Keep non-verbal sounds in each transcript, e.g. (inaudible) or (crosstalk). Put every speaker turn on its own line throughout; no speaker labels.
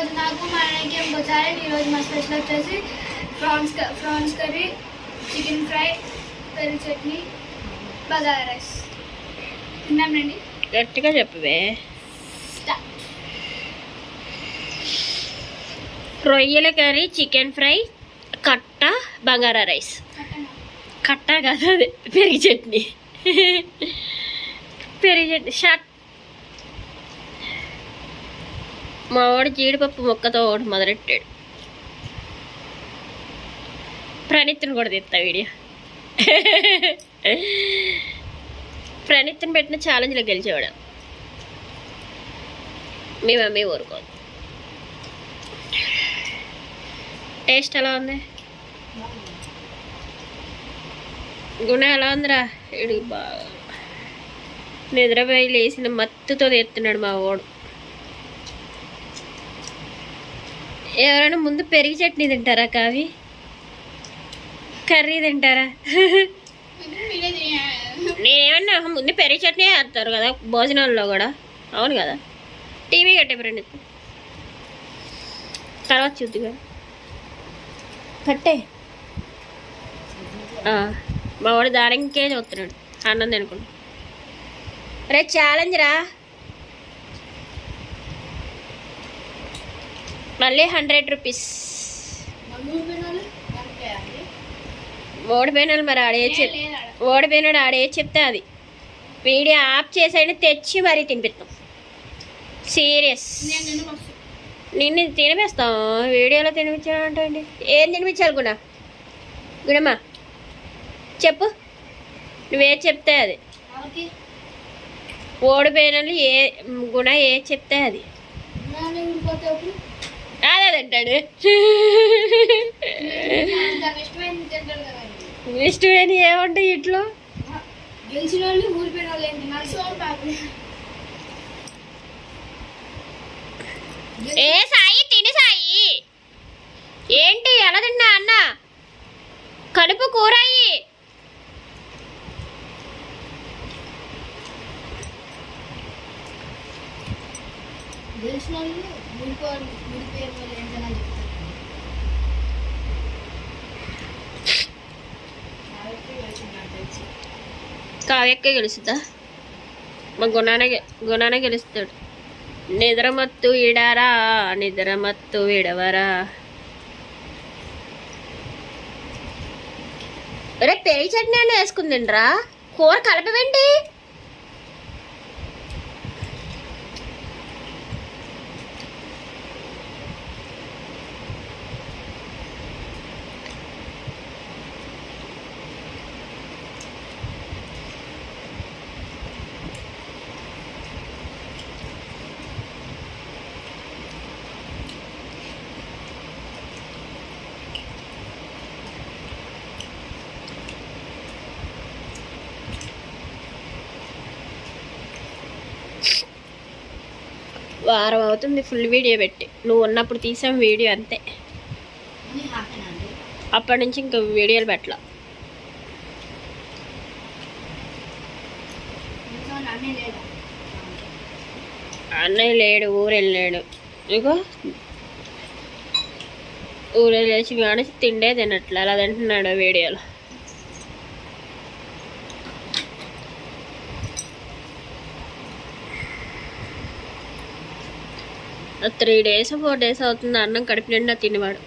ఈరోజు నాకు మా ఆయనకి ఏం బొచ్చాలి ఈరోజు మా స్పెషల్ వచ్చేసి prawns prawns curry chicken fry పెరుగు చట్నీ బగారా రైస్ తిన్నామండి
గట్టిగా చెప్పవే రొయ్యల కర్రీ చికెన్ ఫ్రై కట్ట బంగారా రైస్ కట్ట కాదు అదే పెరిగి చట్నీ పెరిగి చట్నీ షట్ మా వాడు జీడిపప్పు మొక్కతో ఒకటి మొదలెట్టాడు. ప్రణిత్ని కూడా తెస్తా వీడియో. ప్రణిత్ని పెట్టిన ఛాలెంజ్లో గెలిచేవాడు. మీ మమ్మీ ఊరుకోదు. టేస్ట్ ఎలా ఉంది? గుణ ఎలా ఉందిరా? ఇడి బాగా. నిద్రపోయి లేచిన మత్తుతో తెస్తున్నాడు మా వాడు ఎవరైనా ముందు పెరిగి చట్నీ తింటారా కావి? కర్రీ తింటారా? నేనేమన్నా ముందు పెరిగి చట్నీ వేస్తారు కదా భోజనాల్లో కూడా. అవును కదా? టీవీ కట్టే ఫ్రెండ్ తర్వాత చూద్దుగా. కట్టే. మా వాడు దానికే చూస్తున్నాడు అన్నం తినుకుంటా రే ఛాలెంజ్ రా. మళ్ళీ హండ్రెడ్ రూపీస్. ఓడిపోయినాడు మరి ఆడే చెప్ ఓడిపోయినాడు ఆడే. చెప్తే అది. వీడియో ఆఫ్ చేసైనా తెచ్చి మరీ తినిపిస్తాం. సీరియస్. నిన్ను తినిపిస్తాం. వీడియోలో తినిపించాలంటే అండి ఏం తినిపించాలి గుణ? గుణమ్మా చెప్పు. నువ్వేం చెప్తే అది. ఓడిపోయిన ఏ గుణ ఏ చెప్తే అది. అదే తింటాడు. ఇష్టమైన ఏముంటాయి ఇంట్లో?
గెలిచిన వాళ్ళు ఊరిపోయిన వాళ్ళు ఏంటి
ఏ సాయి తిని సాయి. ఏంటి ఎలా తిన్నా అన్న? కడుపు కూరయి
గెలిచిన వాళ్ళు ఊరిపో ఊరిపోయిన వాళ్ళు ఏంటని చెప్తారు నాకైతే గెలిచింది నాకు తెలిసి
కావ్యక్క గెలుస్తుందా మా గుణాన గుణాన నిద్ర మత్తు ఇడారా నిద్రమత్తు ఇడవరా రే పేయి చట్నీ అని వేసుకుందిండ్రా కూర కలపవేంటి వారం అవుతుంది ఫుల్ వీడియో పెట్టి. నువ్వు ఉన్నప్పుడు తీసాం వీడియో అంతే. అప్పటి నుంచి ఇంకా వీడియోలు పెట్టలా. అన్నయ్య లేడు? ఊరు వెళ్ళాడు ఇగో ఊరు వెళ్ళేసి కానీ తిండే తినట్లే. అలా తింటున్నాడు వీడియోలో త్రీ డేస్ ఫోర్ డేస్ అవుతుంది అన్నం కడుపు నిండా తినేవాడు.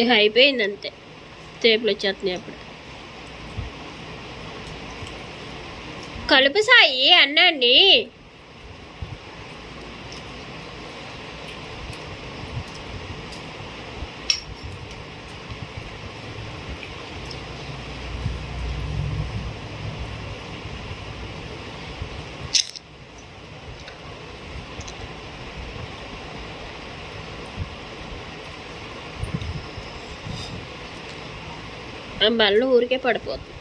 ఇక అయిపోయింది అంతే తేపులు వచ్చేస్తున్నాయి అప్పుడు. కలుపు సాయి అన్నండి. బల్ల ఊరికే పడిపోతుంది.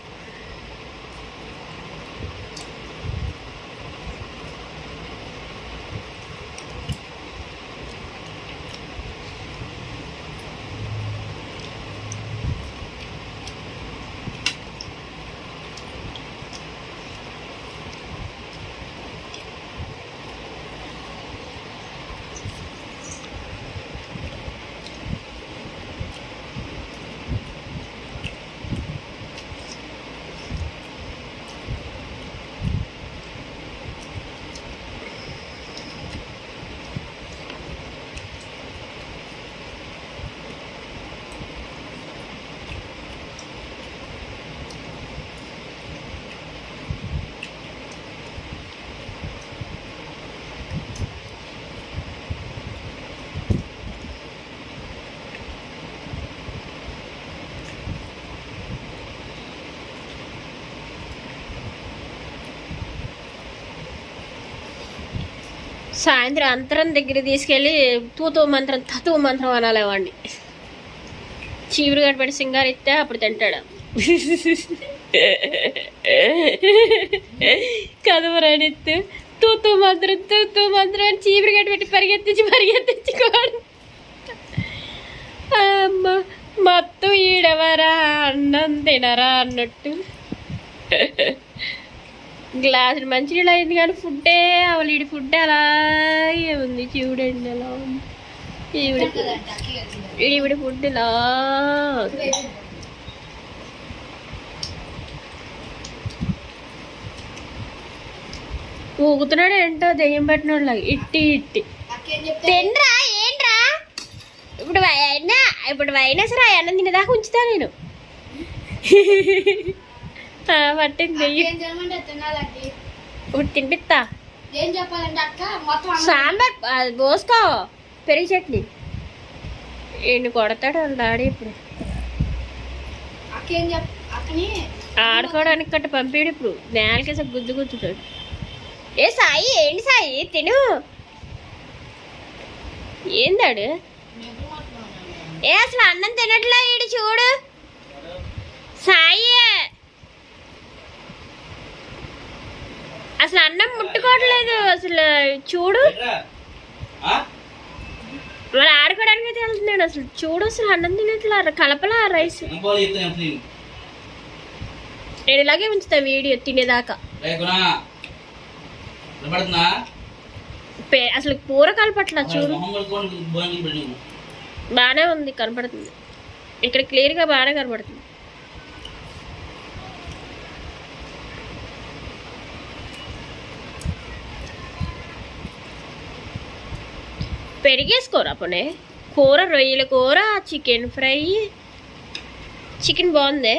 సాయంత్రం అంతరం దగ్గర తీసుకెళ్ళి తూతూ మంత్రం తతూ మంత్రం అనాలి వాడిని చీపురు కట్టబడి సింగారు ఇస్తే అప్పుడు తింటాడు. కదవరానిత్తు తూతూ మంత్రం తూతూ మంత్రం అని చీపురు కట్టబెట్టి పరిగెత్తించి పరిగెత్తించుకోడు అమ్మ మొత్తం ఈడవరా అన్నం తినరా అన్నట్టు. గ్లాసులు మంచినీళ్ళు అయింది కానీ ఫుడ్డే అవలీడి ఫుడ్ అలాగే ఉంది. చూడండి ఎలా ఉంది? ఈవిడ ఈవిడ ఫుడ్ ఇలా ఊగుతున్నాడు ఏంటో దెయ్యం పట్టిన ఇట్టి ఇట్టి. తినరా ఏంట్రా? ఇప్పుడు అయినా ఇప్పుడు అయినా సరే ఆ అన్నం తినేదాకా ఉంచుతా నేను. పట్టింది. ఇప్పుడు తినిపిస్తా. సాంబార్ అది పోసుకో పెరుగు చట్నీ. ఈయన కొడతాడు వాళ్ళ డాడీ ఇప్పుడు. ఆడుకోవడానికి కట్ట పంపాడు ఇప్పుడు. నేలకేస గుద్దు గుద్దుతాడు. ఏ సాయి ఏంటి సాయి? తిను. ఏందాడు? ఏ అసలు అన్నం తినట్లే ఈడు చూడు. సాయి. అసలు అన్నం ముట్టుకోవట్లేదు అసలు చూడు. మరి ఆడుకోవడానికి అయితే వెళ్తున్నాడు అసలు. చూడు అసలు అన్నం తినట్లా కలపలా రైస్. నేను ఇలాగే ఉంచుతా వీడియో తినేదాకా. అసలు కూర కలపట్లా చూడు. బాగానే ఉంది కనపడుతుంది. ఇక్కడ క్లియర్గా బాగానే కనపడుతుంది. పెరిగేసుకోరా పోనే? కూర రొయ్యల కూర చికెన్ ఫ్రై చికెన్ బాగుందే?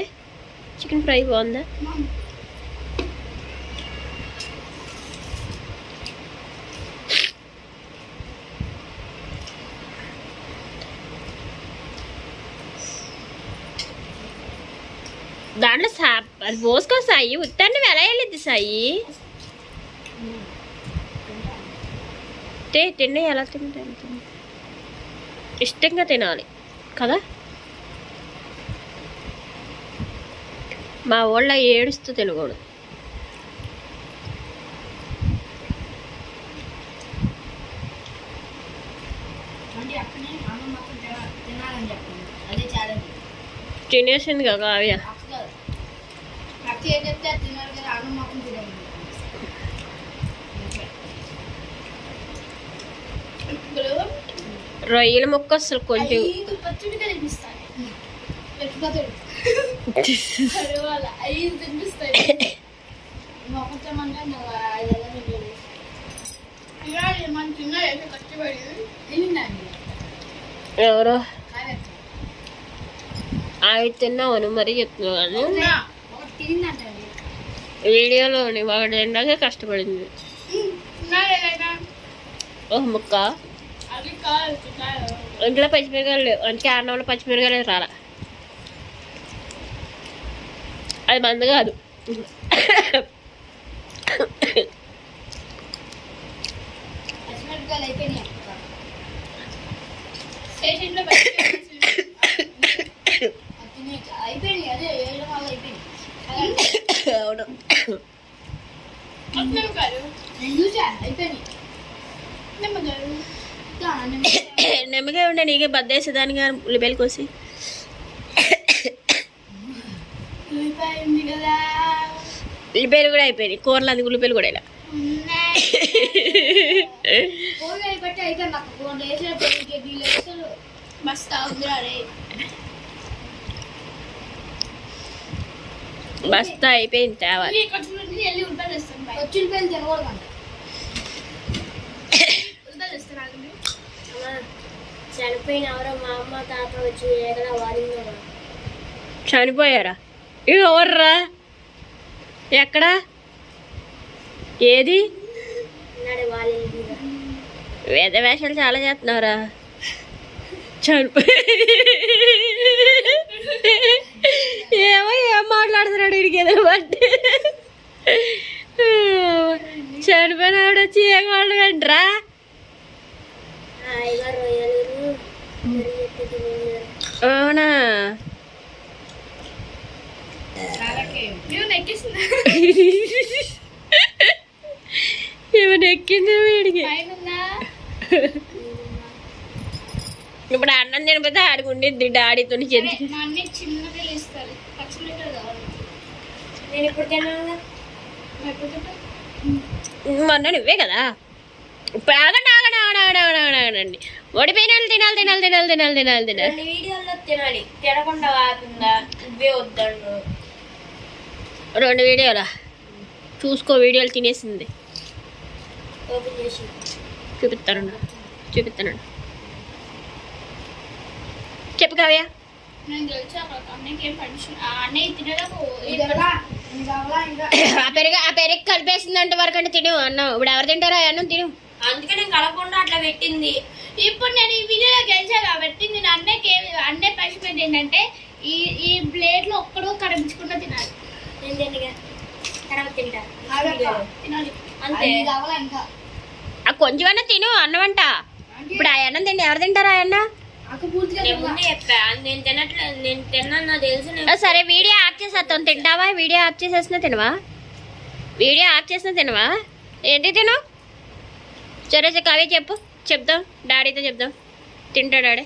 చికెన్ ఫ్రై బాగుందా? దాంట్లో సా అది పోసుకో సాయి. ఉత్తాన్ని ఎలా వెళ్ళిద్ది సాయి. తే తిండి ఎలా తిండి. ఇష్టంగా తినాలి కదా మా వాళ్ళ ఏడుస్తూ తినకూడదు
తిన-
తినేసింది కదా.
అక్క ఏం చెప్తే అది తినాలి కదా అన్నం మొత్తం తినాలి ఇప్పుడు
రొయ్యల ముక్క అసలు కొంచెం
ఐదు పచ్చడిగా తినిపిస్తాను పెట్టుకోతాడు వాళ్ళ ఐదు తినిపిస్తాయి ఒకటేమంటే నాకు ఐదు ఎలా తింటుంది ఇవాళ మన చిన్న అయితే కష్టపడి తినిందండి.
ఎవరో? అవి తిన్నావను మరీ
ఒకటి తినిందంటండి.
వీడియోలోని వాడు ఎండాకే కష్టపడింది. ఒక ముక్క? ఇంట్లో పచ్చిమిరకాయలు లేవు. అందుకే అన్నంలో పచ్చిమిరకాయలు రాలా. అది మంద కాదు.
పచ్చిమిరపకాయలు అయిపోయినాయి అక్క స్టేషన్లో అయిపోయినాయి అదే వేయడం వల్ల అయిపోయినాయి
అవును
పచ్చిమిరపకాయలు నేను చూసా అయిపోయినాయి నిమ్మకాయలు ఇంకా నిమ్మకాయలు. (coughs)
నిమ్మకాయ ఉండే నీకే బద్దేసేదానిగా ఉల్లిపాయలు కోసి. ఉల్లిపాయలు కూడా అయిపోయినాయి. కూరలు అది ఉల్లిపాయలు కూడా ఇలా
ఉన్నాయి ఫోన్ అయిపోతే అయిపోయింది నాకు ఫోన్ వేసిన పెళ్ళికి వీళ్ళు వేస్తారు మస్తు అవుతుందిరా రే
బస్తా అయిపోయింది తేవాలి
వెళ్ళి ఉల్లిపాయలు వేస్తాను వచ్చి ఉల్లిపాయలు తినకూడదు అంట ఉల్లిపాయలు వేస్తాను
చనిపోయిన ఎవరో మా అమ్మ తాత వచ్చి ఏదైనా వాడిందో
చనిపోయారా? ఇవి ఎవర్రా? ఎక్కడా? ఏది? వేద వేషాలు చాలా చేస్తున్నారా చనిపోయి ఏమో ఏం మాట్లాడుతున్నాడు వీడికి ఏదో బట్టి చనిపోయినాడు వచ్చి ఏం మాట్లాడంట్రా అవునా ఏమైనా ఎక్కిందా వీడికి ఇప్పుడు అన్నం డాడీతో
నేను ఇప్పుడు తిన్నాను
లేకపోతే
మొన్న నువ్వే కదా ఇప్పుడు ఆగండి ఆగండి ఓడిపోయినాలు తినాలి తినాలి తినాలి తినాలి తినాలి తినాలి.
రెండు వీడియోల్లో తినాలి. తినకుండా కాకుండా ఇవే వద్దండు.
రెండు వీడియోలా? చూసుకో వీడియోలు తినేసింది.
ఓపెన్ చేసి.
చూపిస్తాను చూపిస్తాను చెప్పు కావ్య.
ఆ
పెరుగు ఆ పెరుగు కలిపేసిందంటే వరకు అంటే తిను అన్నం ఇప్పుడు ఎవరు తింటారా అన్నం తిను.
అందుకే నేను కలపకుండా అట్లా పెట్టింది.
ఇప్పుడు నేను ఈ వీడియోలో గెలిచా కాబట్టి నేను అన్నయ్యకి ఏమి అన్నయ్య పనిష్మెంట్ ఏంటంటే ఈ ఈ ప్లేట్లో ఒక్కడో కనిపించకుండా తినాలి.
నేను తిండిగా తర్వాత తింటా.
తినాలి.
అంతే.
ఇంకా?
ఆ కొంచెమన్నా తిను అన్నం అంట ఇప్పుడు ఆ అన్నం తిండి ఎవరు తింటారా ఆ అన్న
అక్క పూర్తిగా
నేను ముందే చెప్పా. నేను తినట్లేదు నేను తిన్నాను నాకు తెలుసు నేను
ఆ, సరే వీడియో ఆఫ్ చేసేస్తాం. తింటావా? వీడియో ఆఫ్ చేసేసినా తినవా? వీడియో ఆఫ్ చేసినా తినవా? ఏంటి తిను? సరే సరే కావ్య చెప్పు. చెప్దాం. డాడీతో చెప్దాం. తింటా డాడీ.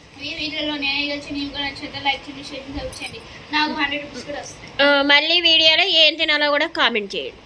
మళ్ళీ వీడియోలో ఏం తినాలో కూడా కామెంట్ చేయండి.